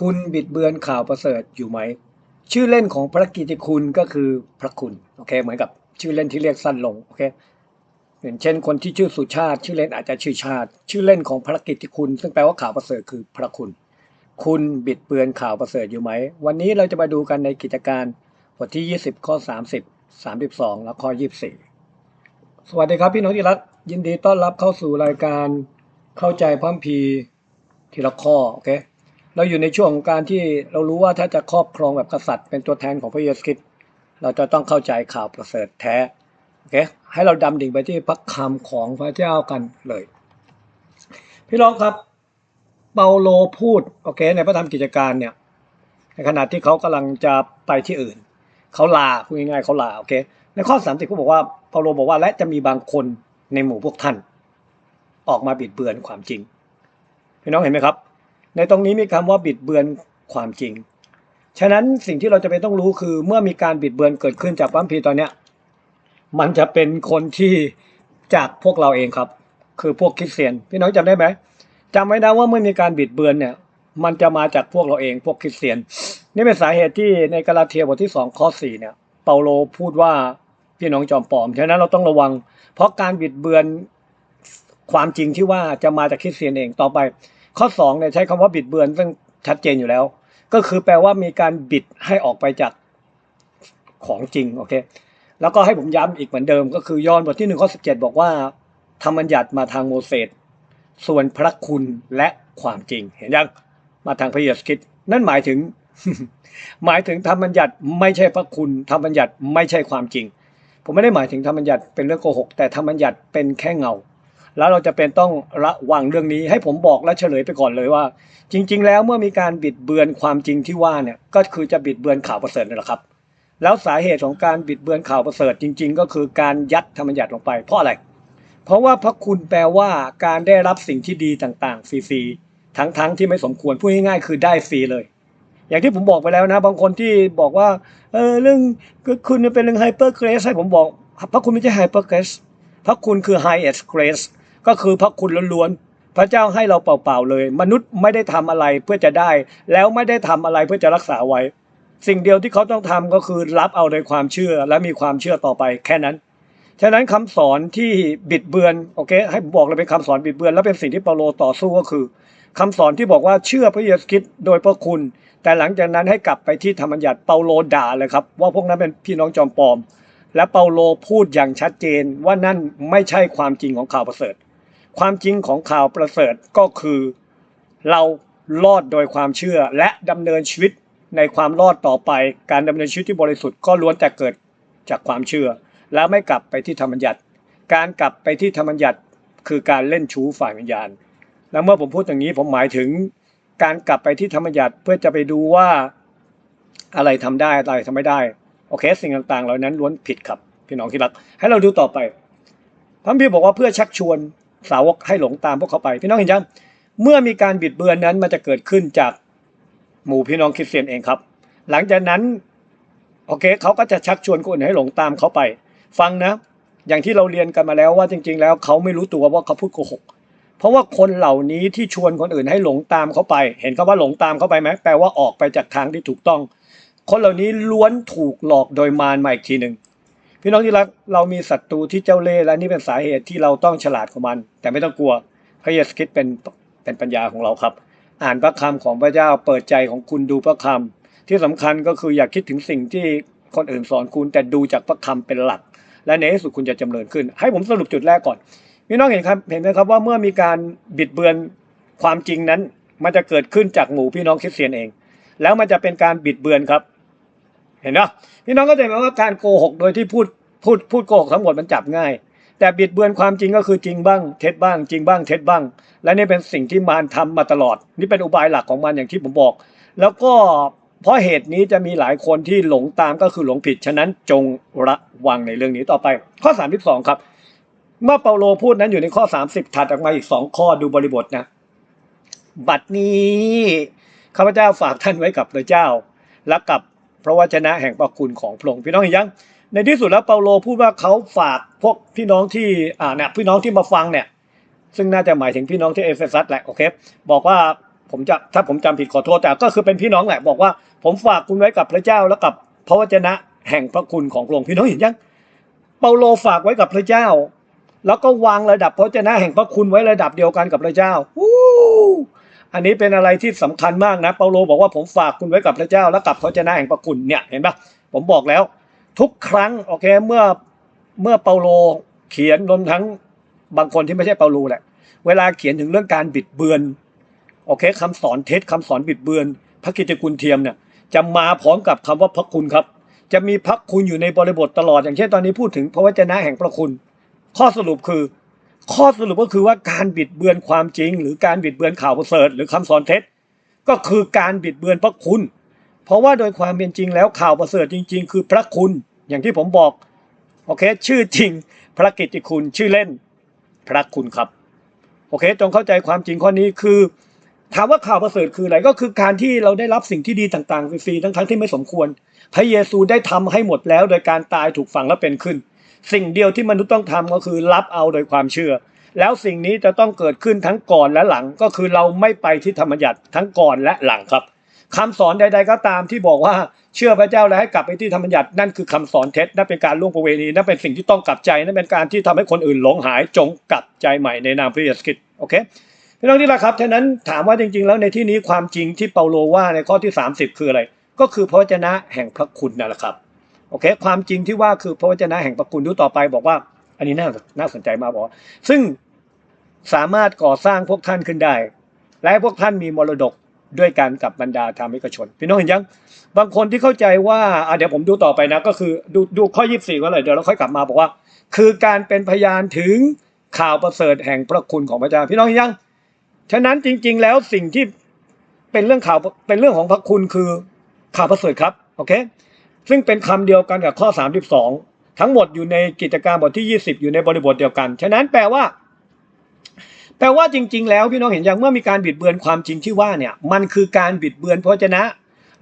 คุณบิดเบือนข่าวประเสริฐอยู่ไหม ชื่อเล่นของพระกิติคุณก็คือพระคุณโอเคเหมือนกับชื่อเล่นที่เรียกสั้นลงโอเคอย่างเช่นคนที่ชื่อสุชาติ ชื่อเล่นอาจจะชื่อชาติ ชื่อเล่นของพระกิติคุณ ซึ่งแปลว่าข่าวประเสริฐคือพระคุณ คุณบิดเบือนข่าวประเสริฐอยู่ไหม วันนี้เราจะมาดูกันในกิจการบทที่ 20 ข้อ 30 32 และข้อ 24 สวัสดีครับพี่น้องที่รักยินดีต้อนรับเข้าสู่รายการเข้าใจพระคัมภีทีละข้อโอเค เราอยู่ในช่วงของการที่เรารู้ว่าถ้าจะครอบครองแบบกษัตริย์เป็นตัวแทนของพระเยซูคริสต์เราจะต้องเข้าใจข่าวประเสริฐแท้โอเคให้เราดำดิ่งไปที่พระคำของพระเจ้ากันเลย พี่น้องครับ เปาโลพูดโอเค ในพระธรรมกิจการเนี่ยในขณะที่เขากำลังจะไปที่อื่น เขาลาพูดง่ายๆเขาลาโอเคในข้อสามสิบเขาบอกว่าเปาโลบอกว่าและจะมีบางคนในหมู่พวกท่าน ออกมาบิดเบือนความจริงพี่น้องเห็นไหมครับ ในตรงนี้มีคำว่าบิดเบือนความจริง ฉะนั้นสิ่งที่เราจะเป็นต้องรู้คือ เมื่อมีการบิดเบือนเกิดขึ้นจากพระคัมภีร์ตอนเนี้ยมันจะเป็นคนที่จากพวกเราเองครับ คือพวกคริสเตียน พี่น้องจำได้ไหมจำไว้นะว่าเมื่อมีการบิดเบือนเนี่ย มันจะมาจากพวกเราเองพวกคริสเตียน นี่เป็นสาเหตุที่ในกาลาเทียบทที่สองข้อสี่เนี่ย เปาโลพูดว่าพี่น้องจอมปลอมฉะนั้นเราต้องระวัง เพราะการบิดเบือนความจริงที่ว่าจะมาจากคริสเตียนเองต่อไป ข้อสองเนี่ยใช้คำว่าบิดเบือนซึ่งชัดเจนอยู่แล้ว ก็คือแปลว่ามีการบิดให้ออกไปจากของจริงโอเคแล้วก็ให้ผมย้ำอีกเหมือนเดิม ก็คือยอนบทที่หนึ่งข้อสิบเจ็ดบอกว่าธรรมบัญญัติมาทางโมเสสส่วนพระคุณและความจริง เห็นยังมาทางพระเยซูคริสต์นั่นหมายถึง หมายถึงธรรมบัญญัติไม่ใช่พระคุณธรรมบัญญัติไม่ใช่ความจริง ผมไม่ได้หมายถึงธรรมบัญญัติเป็นเรื่องโกหก แต่ธรรมบัญญัติเป็นแค่เงา แล้วเราจะเป็นต้องระวังเรื่องนี้ให้ผมบอกและเฉลยไปก่อนเลยว่า จริง ๆ แล้วเมื่อมีการบิดเบือนความจริงที่ว่าเนี่ยก็คือจะบิดเบือนข่าวประเสริฐนั่นแหละครับ แล้วสาเหตุของการบิดเบือนข่าวประเสริฐจริง ๆ ก็คือการยัดธรรมญัติลงไป เพราะอะไร เพราะว่าพระคุณแปลว่าการได้รับสิ่งที่ดีต่างๆฟรีๆทั้งๆที่ไม่สมควรพูดง่ายๆคือได้ฟรีเลยอย่างที่ผมบอกไปแล้วนะ บางคนที่บอกว่า เออเรื่องคุณเป็นเรื่องไฮเปอร์เกรสให้ผมบอกพระคุณไม่ใช่ไฮเปอร์เกรสพระคุณคือไฮเอสเกรส ก็คือพระคุณล้วนๆพระเจ้าให้เราเปล่าๆเลย มนุษย์ไม่ได้ทำอะไรเพื่อจะได้ แล้วไม่ได้ทำอะไรเพื่อจะรักษาไว้ สิ่งเดียวที่เขาต้องทำก็คือรับเอาในความเชื่อและมีความเชื่อต่อไปแค่นั้น ฉะนั้นคำสอนที่บิดเบือนโอเค ให้บอกเลยเป็นคำสอนบิดเบือน และเป็นสิ่งที่เปาโลต่อสู้ก็คือคำสอนที่บอกว่าเชื่อพระเยซูคริสต์โดยพระคุณ แต่หลังจากนั้นให้กลับไปที่ธรรมบัญญัติเปาโลด่าเลยครับว่าพวกนั้นเป็นพี่น้องจอมปลอมและเปาโลพูดอย่างชัดเจนว่านั่นไม่ใช่ความจริงของข่าวประเสริฐ ความจริงของข่าวประเสริฐก็คือ เรารอดโดยความเชื่อและดำเนินชีวิตในความรอดต่อไป การดำเนินชีวิตที่บริสุทธิ์ก็ล้วนแต่เกิดจากความเชื่อ แล้วไม่กลับไปที่ธรรมบัญญัติ การกลับไปที่ธรรมบัญญัติคือการเล่นชู้ฝ่ายวิญญาณ แล้วเมื่อผมพูดอย่างนี้ผมหมายถึง การกลับไปที่ธรรมบัญญัติเพื่อจะไปดูว่าอะไรทำได้อะไรทำไม่ได้โอเคสิ่งต่างๆ เหล่านั้นล้วนผิดครับพี่น้องที่รัก ให้เราดูต่อไปพระพี่บอกว่าเพื่อชักชวน สาวกให้หลงตามพวกเขาไป พี่น้องเห็นยังเมื่อมีการบิดเบือนนั้นมันจะเกิดขึ้นจากหมู่พี่น้องคริสเตียนเองครับ หลังจากนั้นโอเคเขาก็จะชักชวนคนอื่นให้หลงตามเขาไป ฟังนะ อย่างที่เราเรียนกันมาแล้วว่าจริง ๆ แล้วเขาไม่รู้ตัวว่าเขาพูดโกหกเพราะว่าคนเหล่านี้ที่ชวนคนอื่นให้หลงตามเขาไป เห็นคำว่าหลงตามเขาไปไหมแปลว่าออกไปจากทางที่ถูกต้อง คนเหล่านี้ล้วนถูกหลอกโดยมารมาอีกทีหนึ่ง พี่น้องที่รักเรามีศัตรูที่เจ้าเล่ห์และนี่เป็นสาเหตุที่เราต้องฉลาดของมัน แต่ไม่ต้องกลัวพระเยซูคริสต์เป็นเป็นปัญญาของเราครับ อ่านพระคำของพระเจ้าเปิดใจของคุณดูพระคำที่สำคัญก็คืออย่าคิดถึงสิ่งที่คนอื่นสอนคุณแต่ดูจากพระคำเป็นหลัก และในที่สุดคุณจะจำเริญขึ้น ให้ผมสรุปจุดแรกก่อนพี่น้องเห็นครับเห็นไหมครับว่าเมื่อมีการบิดเบือนความจริงนั้น มันจะเกิดขึ้นจากหมู่พี่น้องคริสเตียนเอง แล้วมันจะเป็นการบิดเบือนครับ เห็นไหมพี่น้องก็จะเห็นว่าการโกหกโดยที่พูดพูดพูดโกหกทั้งหมดมันจับง่าย แต่บิดเบือนความจริงก็คือจริงบ้าง เท็จบ้าง จริงบ้าง เท็จบ้าง และนี่เป็นสิ่งที่มารทำมาตลอด นี่เป็นอุบายหลักของมันอย่างที่ผมบอก แล้วก็เพราะเหตุนี้จะมีหลายคนที่หลงตามก็คือหลงผิดฉะนั้นจงระวังในเรื่องนี้ต่อไป ข้อ 32 ครับ เมื่อเปาโลพูดนั้นอยู่ในข้อ 30 ถัดออกมาอีก 2 ข้อดูบริบทนะ บัดนี้ข้าพเจ้าฝากท่านไว้กับพระเจ้าและกับ พระวจนะแห่งพระคุณของพระองค์พี่น้องเห็นยังในที่สุดแล้วเปาโลพูดว่าเขาฝากพวกพี่น้องที่อ่าเนี่ยพี่น้องที่มาฟังเนี่ยซึ่งน่าจะหมายถึงพี่น้องที่เอเฟซัสแหละโอเคบอกว่าผมจะถ้าผมจำผิดขอโทษแต่ก็คือเป็นพี่น้องแหละบอกว่าผมฝากคุณไว้กับพระเจ้าแล้วกับพระวจนะแห่งพระคุณของพระองค์พี่น้องเห็นยังเปาโลฝากไว้กับพระเจ้า แล้วก็วางระดับพระวจนะแห่งพระคุณไว้ระดับเดียวกันกับพระเจ้า อันนี้เป็นอะไรที่สำคัญมากนะ เปาโลบอกว่าผมฝากคุณไว้กับพระเจ้าแล้วกับพระวจนะแห่งพระคุณเนี่ยเห็นปะผมบอกแล้ว ทุกครั้งโอเคเมื่อเมื่อเปาโลเขียนรวมทั้งบางคนที่ไม่ใช่เปาโลแหละ เวลาเขียนถึงเรื่องการบิดเบือนโอเคคำสอนเท็จคำสอนบิดเบือน พระกิตติคุณเทียมเนี่ยจะมาพร้อมกับคำว่าพระคุณครับ จะมีพระคุณอยู่ในบริบทตลอด อย่างเช่นตอนนี้พูดถึงพระวจนะแห่งพระคุณ ข้อสรุปคือ ข้อสรุปก็คือว่าการบิดเบือนความจริง หรือการบิดเบือนข่าวประเสริฐหรือคำสอนเท็จ ก็คือการบิดเบือนพระคุณ เพราะว่าโดยความเป็นจริงแล้วข่าวประเสริฐจริง ๆ คือพระคุณอย่างที่ผมบอกโอเค ชื่อจริง พระกิตติคุณชื่อเล่น พระคุณครับ โอเค จงเข้าใจความจริงข้อนี้คือ ถามว่าข่าวประเสริฐคืออะไรก็คือการที่เราได้รับสิ่งที่ดีต่างๆฟรีๆทั้งๆที่ไม่สมควร พระเยซูได้ทำให้หมดแล้ว โดยการตายถูกฝังและเป็นขึ้น สิ่งเดียวที่มนุษย์ต้องทำก็คือรับเอาโดยความเชื่อ แล้วสิ่งนี้จะต้องเกิดขึ้นทั้งก่อนและหลังก็คือเราไม่ไปที่ธรรมยัติทั้งก่อนและหลังครับคำสอนใด ๆ ก็ตามที่บอกว่าเชื่อพระเจ้าแล้วให้กลับไปที่ธรรมยัตินั่นคือคำสอนเท็จนั่นเป็นการล่วงประเวณีนั่นเป็นสิ่งที่ต้องกลับใจนั่นเป็นการที่ทำให้คนอื่นหลงหายจงกลับใจใหม่ในนามพระเยซูคริสต์โอเคพี่น้องที่รักครับฉะนั้นถามว่าจริง ๆ แล้วในที่นี้ความจริงที่เปาโลว่าในข้อที่ 30 คืออะไร ก็คือพระวจนะแห่งพระคุณนั่นแหละครับ อเค ความจริงที่ว่าคือพระวจนะแห่งพระคุณดูต่อไปบอกว่า อันนี้น่าน่าสนใจมากบอกซึ่งสามารถก่อสร้างพวกท่านขึ้นได้ และพวกท่านมีมรดกด้วยกันกับบรรดาธรรมิกชน พี่น้องเห็นยัง บางคนที่เข้าใจว่าอะเดี๋ยวผมดูต่อไปนะ ก็คือดูดูข้อ 24ก็เลยเดี๋ยวเราค่อยกลับมาบอกว่า คือการเป็นพยานถึงข่าวประเสริฐแห่งพระคุณของพระเจ้าพี่น้องเห็นยัง ฉะนั้นจริง ๆ แล้วสิ่งที่เป็นเรื่องข่าวเป็นเรื่องของพระคุณคือข่าวประเสริฐครับโอเค ซึ่งเป็นคำเดียวกันกับข้อ 32 ทั้งหมดอยู่ในกิจการบทที่ 20 อยู่ในบริบทเดียวกัน ฉะนั้นแปลว่า แปลว่าจริง ๆ แล้วพี่น้องเห็นอย่างเมื่อมีการบิดเบือนความจริงที่ว่าเนี่ย มันคือการบิดเบือนพระวจนะ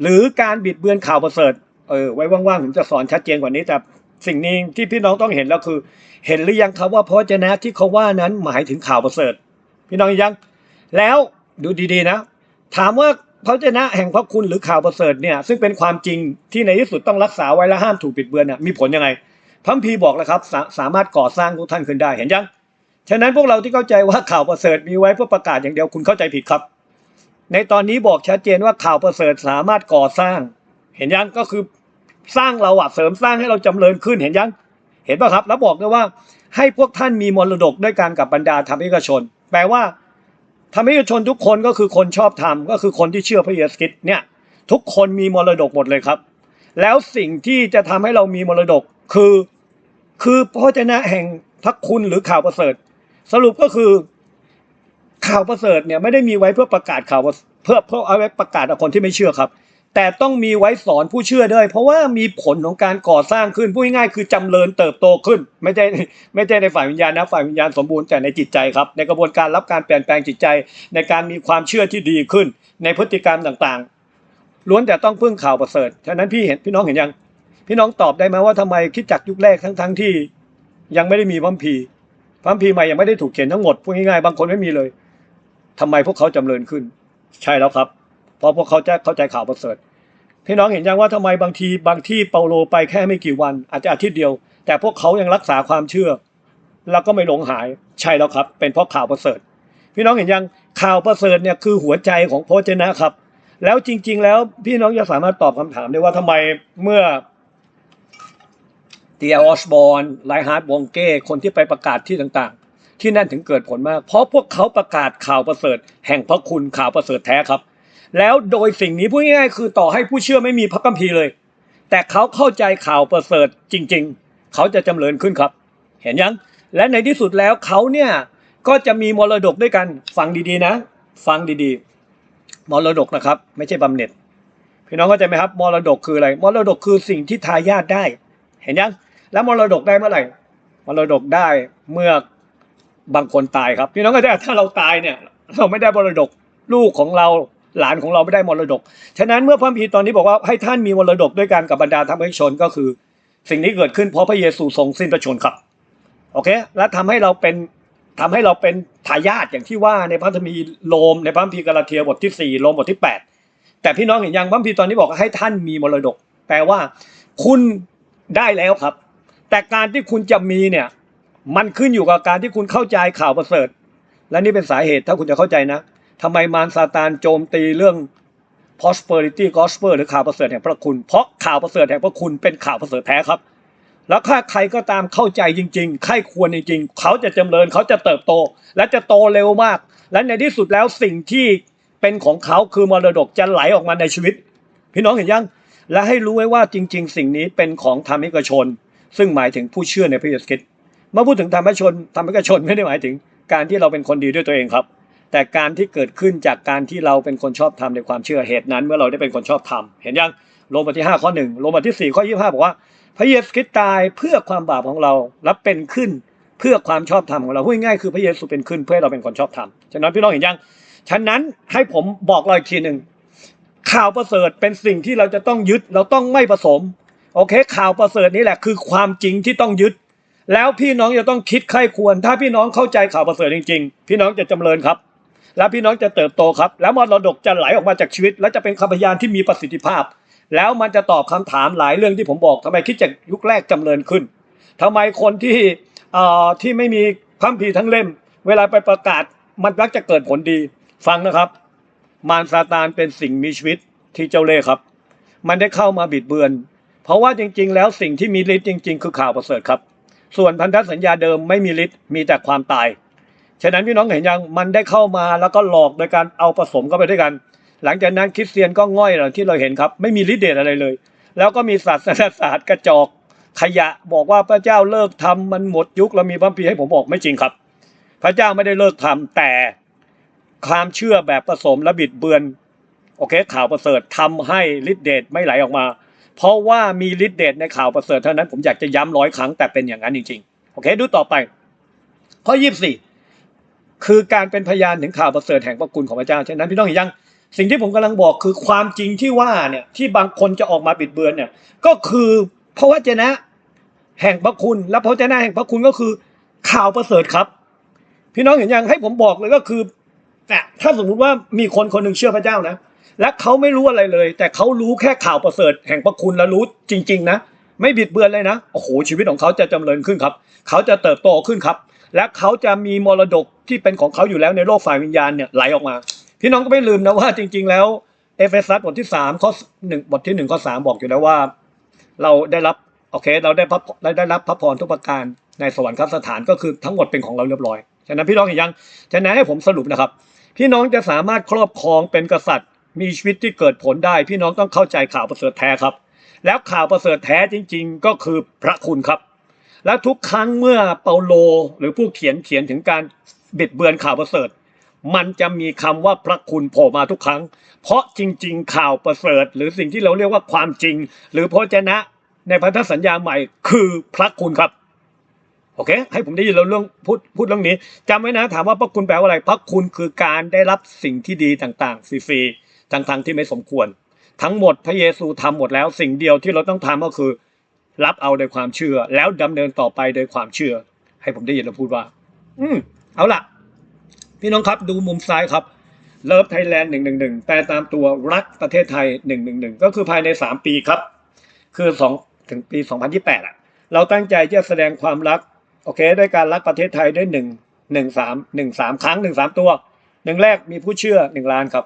หรือการบิดเบือนข่าวประเสริฐเออไว้ว่างๆผมจะสอนชัดเจนกว่านี้แต่สิ่งนี้ที่พี่น้องต้องเห็นแล้วคือ เห็นหรือยังครับว่าพระวจนะที่เขาว่านั้นหมายถึงข่าวประเสริฐ พี่น้องเห็นยัง แล้วดูดีๆนะ ถามว่า พระเจนะแห่งพระคุณหรือข่าวประเสริฐเนี่ยซึ่งเป็นความจริงที่ในที่สุดต้องรักษาไว้และห้ามถูกปิดเบือนเนี่ยมีผลยังไงพระพีบอกแล้วครับสาสามารถก่อสร้างทุกท่านขึ้นได้เห็นยังฉะนั้นพวกเราที่เข้าใจว่าข่าวประเสริฐมีไว้เพื่อประกาศอย่างเดียวคุณเข้าใจผิดครับ ในตอนนี้บอกชัดเจนว่าข่าวประเสริฐสามารถก่อสร้าง เห็นยังก็คือสร้างเราอะเสริมสร้างให้เราจำเริญขึ้นเห็นยัง เห็นป่ะครับ แล้วบอกด้วยว่าให้พวกท่านมีมรดกด้วยกันกับบรรดาธรรมิกชน แปลว่า ธรรมิกชนทุกคนก็คือคนชอบธรรมก็คือคนที่เชื่อพระเยซูคริสต์เนี่ยทุกคนมีมรดกหมดเลยครับ แล้วสิ่งที่จะทำให้เรามีมรดกคือ คือพระเจนะแห่งพระคุณหรือข่าวประเสริฐ สรุปก็คือ ข่าวประเสริฐเนี่ยไม่ได้มีไว้เพื่อประกาศข่าวเพื่อเพื่อเอาไว้ประกาศกับคนที่ไม่เชื่อครับ แต่ต้องมีไว้สอนผู้เชื่อด้วย เพราะว่ามีผลของการก่อสร้างขึ้นพูดง่ายๆคือจำเริญเติบโตขึ้น ไม่ใช่ไม่ใช่ในฝ่ายวิญญาณนะฝ่ายวิญญาณสมบูรณ์แต่ในจิตใจครับ ในกระบวนการรับการเปลี่ยนแปลงจิตใจ ในการมีความเชื่อที่ดีขึ้น ในพฤติกรรมต่างๆ ล้วนแต่ต้องพึ่งข่าวประเสริฐฉะนั้นพี่เห็นพี่น้องเห็นยัง พี่น้องตอบได้ไหมว่าทำไมคิดจักยุคแรกทั้งๆที่ ยังไม่ได้มีพัมภีพัมภีใหม่ยังไม่ได้ถูกเขียนทั้งหมดพูดง่ายๆบางคนไม่มีเลยทำไมพวกเขาจำเริญขึ้น ใช่แล้วครับ ราะพวกเขาจะเข้าใจข่าวประเสริฐพี่น้องเห็นยังว่าทำไมบางทีบางที่เปาโลไปแค่ไม่กี่วัน อาจจะอาทิตย์เดียว แต่พวกเขายังรักษาความเชื่อ แล้วก็ไม่หลงหายใช่แล้วครับ เป็นเพราะข่าวประเสริฐ พี่น้องเห็นยังข่าวประเสริฐเนี่ยคือหัวใจของพระวจนะครับ แล้วจริง ๆ แล้วพี่น้องจะสามารถตอบคำถามได้ว่าทำไมเมื่อเตียออสบอนไลฮาร์ดวงเก้คนที่ไปประกาศที่ต่างๆ ที่นั่นถึงเกิดผลมาก เพราะพวกเขาประกาศข่าวประเสริฐ แห่งพระคุณข่าวประเสริฐแท้ครับ แล้วโดยสิ่งนี้พูดง่ายๆคือต่อให้ผู้เชื่อไม่มีพระคัมภีร์เลย แต่เขาเข้าใจข่าวประเสริฐจริง ๆ เขาจะจำเริญขึ้นครับ เห็นยัง และในที่สุดแล้วเขาเนี่ยก็จะมีมรดกด้วยกันฟังดีๆนะ ฟังดีๆ มรดกนะครับ ไม่ใช่บำเหน็จพี่น้องเข้าใจไหมครับมรดกคืออะไรมรดกคือสิ่งที่ทายาทได้ เห็นยัง แล้วมรดกได้เมื่อไหร่มรดกได้เมื่อบางคนตายครับ พี่น้องก็ได้ถ้าเราตายเนี่ย เราไม่ได้มรดกลูกของเรา หลานของเราไม่ได้มรดก ฉะนั้นเมื่อพระคัมภีตอนนี้บอกว่าให้ท่านมีมรดกด้วยกันกับบรรดาธรรมชนก็คือ สิ่งนี้เกิดขึ้นเพราะพระเยซูทรงสิ้นพระชนครับโอเค และทำให้เราเป็นทำให้เราเป็นทายาทอย่างที่ว่าในพระธรรมีโลมในพระคัมภีกาลาเทียบทที่สี่โลมบทที่แปดแต่พี่น้องเห็นยังพระคัมภีตอนนี้บอกให้ท่านมีมรดก แปลว่าคุณได้แล้วครับ แต่การที่คุณจะมีเนี่ยมันขึ้นอยู่กับการที่คุณเข้าใจข่าวประเสริฐ และนี่เป็นสาเหตุถ้าคุณจะเข้าใจนะ ทำไมมารซาตานโจมตีเรื่อง prosperity gospel หรือข่าวประเสริฐแห่งพระคุณ เพราะข่าวประเสริฐแห่งพระคุณเป็นข่าวประเสริฐแท้ครับ แล้วถ้าใครก็ตามเข้าใจจริงๆใครควรจริงๆ เขาจะจำเริญเขาจะเติบโต และจะโตเร็วมาก และในที่สุดแล้วสิ่งที่เป็นของเขาคือมรดกจะไหลออกมาในชีวิต พี่น้องเห็นยัง และให้รู้ไว้ว่าจริง ๆ สิ่งนี้เป็นของธรรมิกชน ซึ่งหมายถึงผู้เชื่อในพระเยซูคริสต์เมื่อพูดถึงธรรมชนธรรมิกชนไม่ได้หมายถึงการที่เราเป็นคนดีด้วยตัวเองครับ แต่การที่เกิดขึ้นจากการที่เราเป็นคนชอบธรรมในความเชื่อเหตุนั้น เมื่อเราได้เป็นคนชอบธรรมเห็นยังโรมบทที่5ข้อ1โรมบทที่4ข้อ25บอกว่าพระเยซูคริสต์ตายเพื่อความบาปของเราและเป็นขึ้นเพื่อความชอบธรรมของเราพูดง่ายคือพระเยซูเป็นขึ้นเพื่อเราเป็นคนชอบธรรมฉะนั้นพี่น้องเห็นยังฉะนั้นให้ผมบอกเราอีกทีหนึ่งข่าวประเสริฐเป็นสิ่งที่เราจะต้องยึดเราต้องไม่ผสมโอเค ข่าวประเสริฐนี่แหละคือความจริงที่ต้องยึด แล้วพี่น้องจะต้องคิดใครควร ถ้าพี่น้องเข้าใจข่าวประเสริฐจริง ๆ พี่น้องจะจำเริญครับ แล้วพี่น้องจะเติบโตครับ แล้วมรดกจะไหลออกมาจากชีวิต และจะเป็นคำพยานที่มีประสิทธิภาพ แล้วมันจะตอบคำถามหลายเรื่องที่ผมบอกทำไมคิดจากยุคแรกจำเริญขึ้นทำไมคนที่เอ่อที่ไม่มีคัมภีร์ทั้งเล่ม เวลาไปประกาศมันมักจะเกิดผลดี ฟังนะครับ มารซาตานเป็นสิ่งมีชีวิตที่เจ้าเล่ห์ครับ มันได้เข้ามาบิดเบือน เพราะว่าจริง ๆ แล้วสิ่งที่มีฤทธิ์จริง ๆ คือข่าวประเสริฐครับ ส่วนพันธสัญญาเดิมไม่มีฤทธิ์มีแต่ความตาย ฉะนั้นพี่น้องเห็นยังมันได้เข้ามาแล้วก็หลอกโดยการเอาผสมเข้าไปด้วยกัน หลังจากนั้นคริสเตียนก็ง่อยอย่างที่เราเห็นครับ ไม่มีฤทธิ์เดชอะไรเลย แล้วก็มีศาสนศาสตร์กระจอกขยะบอกว่าพระเจ้าเลิกทำมันหมดยุคแล้วมีพระคัมภีให้ผมบอกไม่จริงครับ พระเจ้าไม่ได้เลิกทำแต่ความเชื่อแบบผสมและบิดเบือนโอเคข่าวประเสริฐทำให้ฤทธิ์เดชไม่ไหลออกมา เพราะว่ามีฤทธิ์เดชในข่าวประเสริฐเท่านั้นผมอยากจะย้ำร้อยครั้งแต่เป็นอย่างนั้นจริงๆโอเค ดูต่อไป ข้อยี่สิบ คือการเป็นพยานถึงข่าวประเสริฐแห่งพระคุณของพระเจ้า ฉะนั้นพี่น้องเห็นยัง สิ่งที่ผมกำลังบอกคือความจริงที่ว่าเนี่ยที่บางคนจะออกมาบิดเบือนเนี่ยก็คือพระวจนะแห่งพระคุณ และพระวจนะแห่งพระคุณก็คือข่าวประเสริฐครับ พี่น้องเห็นยังให้ผมบอกเลยก็คือแต่ถ้าสมมุติว่ามีคนคนหนึ่งเชื่อพระเจ้านะและเขาไม่รู้อะไรเลย แต่เขารู้แค่ข่าวประเสริฐแห่งพระคุณและรู้จริง ๆ นะ ไม่บิดเบือนเลยนะ โอ้โหชีวิตของเขาจะจำเริญขึ้นครับ เขาจะเติบโตขึ้นครับ และเขาจะมีมรดกที่เป็นของเขาอยู่แล้วในโลกฝ่ายวิญญาณเนี่ยไหลออกมา พี่น้องก็ไม่ลืมนะว่าจริง ๆ แล้วเอเฟซัสบทที่สามข้อหนึ่งบทที่หนึ่งข้อสามบอกอยู่แล้วว่า เราได้รับโอเค เราได้พระได้รับพระพรทุกประการในสวรรคสถานก็คือทั้งหมดเป็นของเราเรียบร้อยฉะนั้นพี่น้องเห็นยังฉะนั้นให้ผมสรุปนะครับ พี่น้องจะสามารถครอบครองเป็นกษัตริย์ มีชีวิตที่เกิดผลได้ พี่น้องต้องเข้าใจข่าวประเสริฐแท้ครับ แล้วข่าวประเสริฐแท้จริง ๆ ก็คือพระคุณครับ และทุกครั้งเมื่อเปาโล หรือผู้เขียนเขียนถึงการบิดเบือนข่าวประเสริฐ มันจะมีคำว่าพระคุณโผล่มาทุกครั้ง เพราะจริง ๆ ข่าวประเสริฐ หรือสิ่งที่เราเรียกว่าความจริง หรือพระวจนะ ในพันธสัญญาใหม่คือพระคุณครับโอเค ให้ผมได้ยินเราเรื่องพูดพูดเรื่องนี้จำไว้นะถามว่าพระคุณแปลว่าอะไรพระคุณคือการได้รับสิ่งที่ดีต่างๆฟรีๆทั้งๆที่ไม่สมควร ทั้งหมดพระเยซูทำหมดแล้ว สิ่งเดียวที่เราต้องทำก็คือ รับเอาโดยความเชื่อ แล้วดำเนินต่อไปโดยความเชื่อ ให้ผมได้ยินเราพูดว่า อืมเอาล่ะ พี่น้องครับดูมุมซ้ายครับเลิฟไทยแลนด์หนึ่งหนึ่งหนึ่งแปลตามตัวรักประเทศไทยหนึ่งหนึ่งหนึ่งก็คือภายในสามปีครับ คือสองถึงปีสองพันยี่แปดอะ เราตั้งใจจะแสดงความรัก โอเค ด้วยการรักประเทศไทยด้วยหนึ่งหนึ่งสามหนึ่งสามครั้งหนึ่งสามตัวหนึ่งแรกมีผู้เชื่อหนึ่งล้านครับ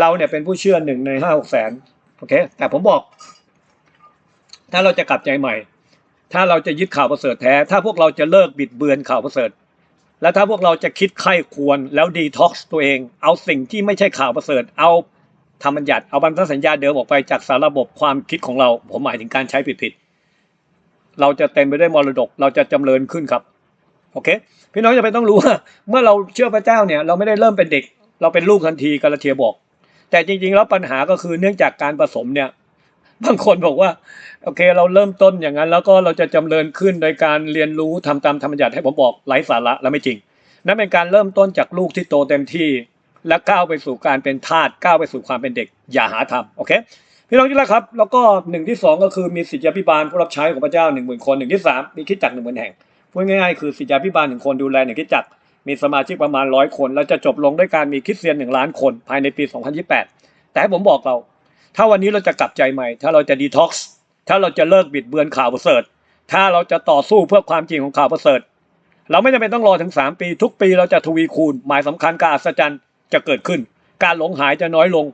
เราเนี่ยเป็นผู้เชื่อหนึ่งในห้าหกแสนโอเค แต่ผมบอก ถ้าเราจะกลับใจใหม่ ถ้าเราจะยึดข่าวประเสริฐแท้ ถ้าพวกเราจะเลิกบิดเบือนข่าวประเสริฐ และถ้าพวกเราจะคิดใคร่ควรแล้วดีท็อกซ์ตัวเอง เอาสิ่งที่ไม่ใช่ข่าวประเสริฐ เอาธรรมบัญญัติเอาบรรทัดสัญญาเดิมออกไปจากสารระบบความคิดของเรา ผมหมายถึงการใช้ผิดๆเราจะเต็มไปด้วยมรดก เราจะจำเริญขึ้นครับโอเคพี่น้องจะไปต้องรู้ว่าเมื่อเราเชื่อพระเจ้าเนี่ยเราไม่ได้เริ่มเป็นเด็ก เราเป็นลูกทันทีกาลาเทียบอก แต่จริงๆแล้วปัญหาก็คือเนื่องจากการผสมเนี่ย บางคนบอกว่า โอเค เราเริ่มต้นอย่างนั้น แล้วก็เราจะจำเริญขึ้นโดยการเรียนรู้ทำตามธรรมบัญญัติให้ผมบอกไร้สาระและไม่จริง นั่นเป็นการเริ่มต้นจากลูกที่โตเต็มที่ และก้าวไปสู่การเป็นทาสก้าวไปสู่ความเป็นเด็ก อย่าหาทำโอเคพี่น้องที่รักครับ แล้วก็หนึ่งที่สองก็คือมีสิทธิพิบาลผู้รับใช้ของพระเจ้าหนึ่งหมื่นคนหนึ่งที่สามมีคิดจักรหนึ่งหมื่นแห่งพูดง่ายๆคือสิทธิพิบาลหนึ่งคนดูแลหนึ่งคิดจักรมีสมาชิกประมาณร้อยคน แล้วจะจบลงด้วยการมีคริสเตียนหนึ่งล้านคนภายในปี 2028 แต่ให้ผมบอกเรา ถ้าวันนี้เราจะกลับใจใหม่ ถ้าเราจะดีท็อกซ์ถ้าเราจะเลิกบิดเบือนข่าวประเสริฐ ถ้าเราจะต่อสู้เพื่อความจริงของข่าวประเสริฐ เราไม่จำเป็นต้องรอถึง 3 ปี ทุกปีเราจะทวีคูณ หมายสำคัญการอัศจรรย์จะเกิดขึ้น การหลงหายจะน้อยลง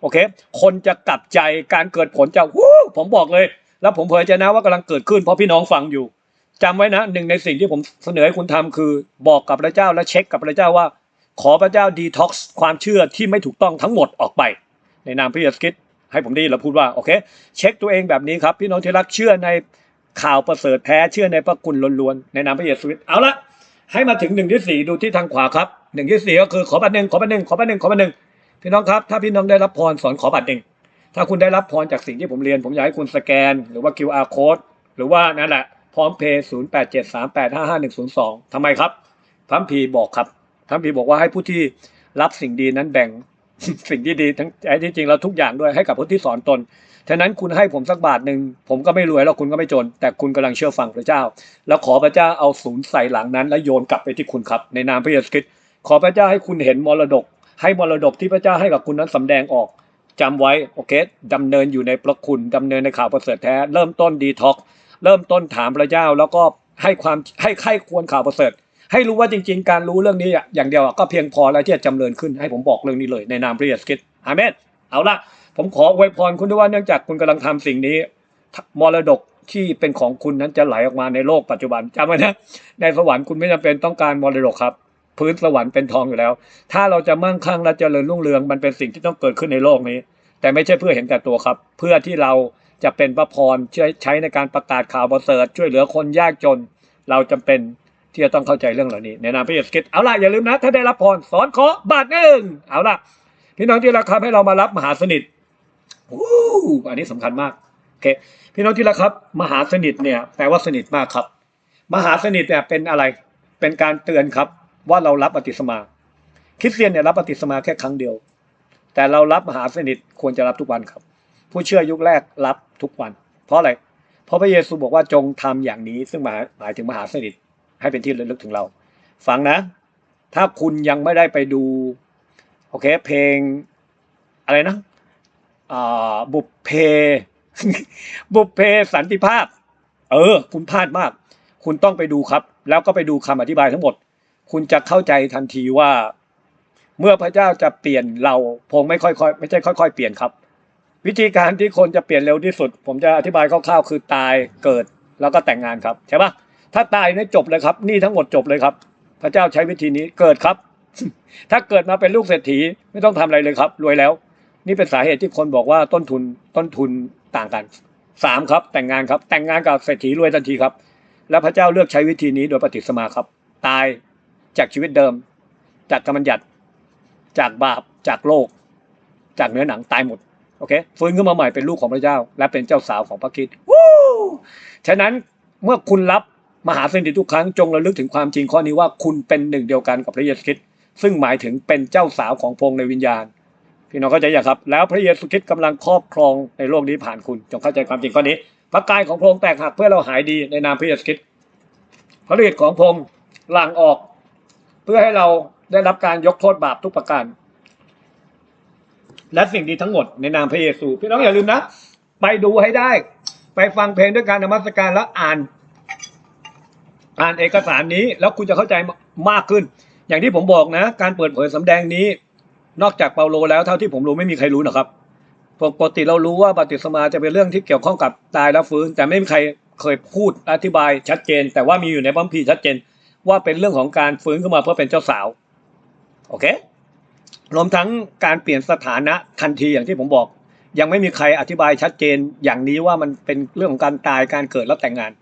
โอเค คนจะกลับใจการเกิดผลจะวู้ผมบอกเลย แล้วผมเผยใจนะว่ากำลังเกิดขึ้นเพราะพี่น้องฟังอยู่จำไว้นะหนึ่งในสิ่งที่ผมเสนอให้คุณทำคือบอกกับพระเจ้าและเช็คกับพระเจ้าว่า ขอพระเจ้าดีท็อกซ์ความเชื่อที่ไม่ถูกต้องทั้งหมดออกไป ในนามพระเยซูคริสต์ ให้ผมได้ยินเราพูดว่าโอเค เช็คตัวเองแบบนี้ครับ พี่น้องที่รักเชื่อในข่าวประเสริฐแท้เชื่อในพระคุณล้วนๆในนามพระเยซูคริสต์เอาละให้มาถึงหนึ่งที่สี่ดูที่ทางขวาครับหนึ่งที่สี่ก็คือขอบัตรหนึ่งขอบัตรหนึ่งขอบัตรหนึ่งขอบัตรหนึ่งพี่น้องครับถ้าพี่น้องได้รับพรสอนขอบัตรหนึ่งถ้าคุณได้รับพรจากสิ่งที่ผมเรียน ผมอยากให้คุณสแกน หรือว่า QR code หรือว่านั่นแหละพร้อมเพย์ศูนย์แปดเจ็ดสามแปดห้าห้าหนึ่งศูนย์สองทำไมครับพระพีบอกครับพระพีบอกว่าให้ผู้ที่รับสิ่งดีนั้นแบ่ง สิ่งที่ดีทั้งไอ้ที่จริงแล้วทุกอย่างด้วยให้กับผู้ที่สอนตน ฉะนั้นคุณให้ผมสักบาทหนึ่งผมก็ไม่รวยแล้วคุณก็ไม่จน แต่คุณกำลังเชื่อฟังพระเจ้า แล้วขอพระเจ้าเอาศูนย์ใส่หลังนั้น แล้วโยนกลับไปที่คุณครับ ในนามพระเยซูคริสต์ขอพระเจ้าให้คุณเห็นมรดก ให้มรดกที่พระเจ้าให้กับคุณนั้นสำแดงออกจำไว้โอเคดำเนินอยู่ในพระคุณดำเนินในข่าวประเสริฐแท้ เริ่มต้นดีท็อกเริ่มต้นถามพระเจ้าแล้วก็ให้ความให้ใครควรข่าวประเสริฐ ให้รู้ว่าจริง ๆ การรู้เรื่องนี้อะอย่างเดียวอะก็เพียงพอแล้วที่จะจำเริญขึ้นให้ผมบอกเรื่องนี้เลยในนามพระเยซูคริสต์อาเมนเอาละผมขออวยพรคุณด้วยว่าเนื่องจากคุณกำลังทำสิ่งนี้ มรดกที่เป็นของคุณนั้นจะไหลออกมาในโลกปัจจุบันจำไว้นะในสวรรค์คุณไม่จำเป็นต้องการมรดกครับ พื้นสวรรค์เป็นทองอยู่แล้ว ถ้าเราจะมั่งคั่งและเจริญรุ่งเรืองมันเป็นสิ่งที่ต้องเกิดขึ้นในโลกนี้ แต่ไม่ใช่เพื่อเห็นแก่ตัวครับ เพื่อที่เราจะเป็นพระพรใช้ในการประกาศข่าวประเสริฐช่วยเหลือคนยากจน เราจำเป็น ที่จะต้องเข้าใจเรื่องเหล่านี้ในนามพระเยซูคริสต์เอาล่ะอย่าลืมนะ ถ้าได้รับพรสอนขอบาทหนึ่งเอาล่ะพี่น้องที่รักครับให้เรามารับมหาสนิทวู้อันนี้สำคัญมากโอเคพี่น้องที่รักครับ มหาสนิทเนี่ยแปลว่าสนิทมากครับ มหาสนิทเนี่ยเป็นอะไรเป็นการเตือนครับว่าเรารับปฏิสมา คริสเตียนเนี่ยรับปฏิสมาแค่ครั้งเดียว แต่เรารับมหาสนิทควรจะรับทุกวันครับ ผู้เชื่อยุคแรกรับทุกวัน เพราะอะไรเพราะพระเยซูบอกว่าจงทำอย่างนี้ซึ่งหมายหมายถึงมหาสนิท ให้เป็นที่ระลึกถึงเรา ฟังนะ ถ้าคุณยังไม่ได้ไปดู โอเค เพลง อะไรนะบุพเพ บุพเพสันติภาพ เออ คุณพลาดมาก คุณต้องไปดูครับ แล้วก็ไปดูคำอธิบายทั้งหมด คุณจะเข้าใจทันทีว่า เมื่อพระเจ้าจะเปลี่ยนเราคงไม่ค่อยๆไม่ใช่ค่อย ๆ เปลี่ยนครับ วิธีการที่คนจะเปลี่ยนเร็วที่สุด ผมจะอธิบายคร่าวๆคือตายเกิดแล้วก็แต่งงานครับ ใช่ปะ ถ้าตายนี่จบเลยครับหนี่ทั้งหมดจบเลยครับ พระเจ้าใช้วิธีนี้เกิดครับ ถ้าเกิดมาเป็นลูกเศรษฐีไม่ต้องทำอะไรเลยครับ รวยแล้ว นี่เป็นสาเหตุที่คนบอกว่าต้นทุนต้นทุนต่างกันสามครับ แต่งงานครับ แต่งงานกับเศรษฐีรวยทันทีครับ แล้วพระเจ้าเลือกใช้วิธีนี้โดยปฏิสมาครับ ตายจากชีวิตเดิม จากกรรมัญญัติจากบาปจากโลก จากเนื้อหนังตายหมดโอเคฟื้นขึ้นมาใหม่เป็นลูกของพระเจ้า และเป็นเจ้าสาวของพระคริสต์วู้ฉะนั้นเมื่อคุณรับ มหาสนิททุกครั้งจงระลึกถึงความจริงข้อนี้ว่าคุณเป็นหนึ่งเดียวกันกับพระเยซูคริสต์ซึ่งหมายถึงเป็นเจ้าสาวของพงในวิญญาณพี่น้องเข้าใจอย่างครับ แล้วพระเยซูคริสต์กำลังครอบครองในโลกนี้ผ่านคุณ จงเข้าใจความจริงข้อนี้ พระกายของพงแตกหักเพื่อเราหายดีในนามพระเยซูคริสต์พระฤทธิ์ของพงหลั่งออก เพื่อให้เราได้รับการยกโทษบาปทุกประการ และสิ่งดีทั้งหมดในนามพระเยซู พี่น้องอย่าลืมนะ ไปดูให้ได้ ไปฟังเพลงด้วยการนมัสการแล้วอ่าน อ่านเอกสารนี้แล้วคุณจะเข้าใจมากขึ้น อย่างที่ผมบอกนะ การเปิดเผยสำแดงนี้ นอกจากเปาโลแล้วเท่าที่ผมรู้ไม่มีใครรู้นะครับปกติเรารู้ว่าบัติสมาจะเป็นเรื่องที่เกี่ยวข้องกับตายแล้วฟื้น แต่ไม่มีใครเคยพูดอธิบายชัดเจน แต่ว่ามีอยู่ในพัมภีร์ชัดเจน ว่าเป็นเรื่องของการฟื้นขึ้นมาเพื่อเป็นเจ้าสาวโอเครวมทั้งการเปลี่ยนสถานะทันทีอย่างที่ผมบอก ยังไม่มีใครอธิบายชัดเจนอย่างนี้ว่ามันเป็นเรื่องของการตายการเกิดแล้วแต่งงาน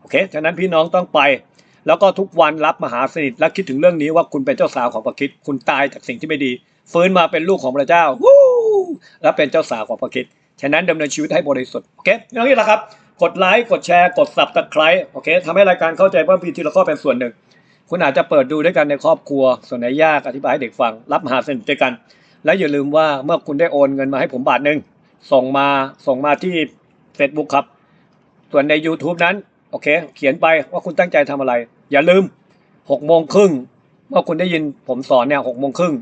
โอเค ฉะนั้นพี่น้องต้องไป แล้วก็ทุกวันรับมหาสนิทและคิดถึงเรื่องนี้ว่าคุณเป็นเจ้าสาวของพระคริสต์คุณตายจากสิ่งที่ไม่ดี ฟื้นมาเป็นลูกของพระเจ้าวู้และเป็นเจ้าสาวของพระคริสต์ฉะนั้นดำเนินชีวิตให้บริสุทธิ์โอเคน้องนี่แหละครับ กดไลค์กดแชร์กดสับตะไคร้โอเคทำให้รายการเข้าใจว่าพีทีละข้อเป็นส่วนหนึ่ง คุณอาจจะเปิดดูด้วยกันในครอบครัว ส่วนไหนยากอธิบายให้เด็กฟัง รับมหาสนิทด้วยกัน และอย่าลืมว่าเมื่อคุณได้โอนเงินมาให้ผมบาทหนึ่งส่งมาส่งมาที่ Facebook ครับ ส่วนใน YouTube นั้น โอเค เขียนไปว่าคุณตั้งใจทำอะไร อย่าลืม6โมงครึ่งเมื่อคุณได้ยินผมสอนเนี่ยหกโมงครึ่ง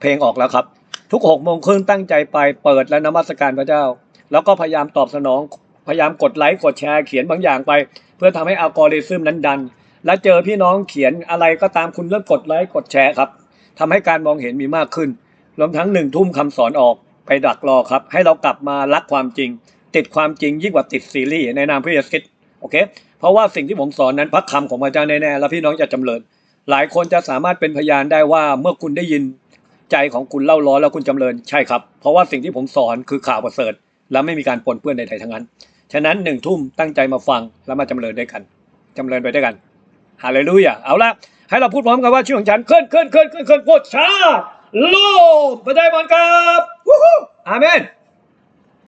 เพลงออกแล้วครับ ทุกหกโมงครึ่งตั้งใจไปเปิดและนมัสการพระเจ้า แล้วก็พยายามตอบสนอง พยายามกดไลค์กดแชร์เขียนบางอย่างไป เพื่อทำให้อัลกอริทึมนั้นดัน และเจอพี่น้องเขียนอะไรก็ตามคุณเริ่มกดไลค์กดแชร์ครับทำให้การมองเห็นมีมากขึ้นรวมทั้งหนึ่งทุ่มคำสอนออกไปดักรอครับ ให้เรากลับมารักความจริง ติดความจริงยิ่งกว่าติดซีรีส์ในนามพระเยซูคริสต์ โอเค เพราะว่าสิ่งที่ผมสอนนั้นพระคำของพระเจ้าแน่ๆแล้วพี่น้องจะจำเริญ หลายคนจะสามารถเป็นพยานได้ว่าเมื่อคุณได้ยินใจของคุณเล่าร้อนแล้วคุณจำเริญใช่ครับ เพราะว่าสิ่งที่ผมสอนคือข่าวประเสริฐ และไม่มีการปนเปื้อนใดๆทั้งนั้น ฉะนั้นหนึ่งทุ่มตั้งใจมาฟังแล้วมาจำเริญด้วยกันจำเริญไปด้วยกันฮาเลลูยาเอาละให้เราพูดพร้อมกันว่าชื่อของฉันขึ้นขึ้นขึ้นขึ้นขึ้นพูดชาโลมพระเจ้าบอลครับวู้ฮู้อาเมน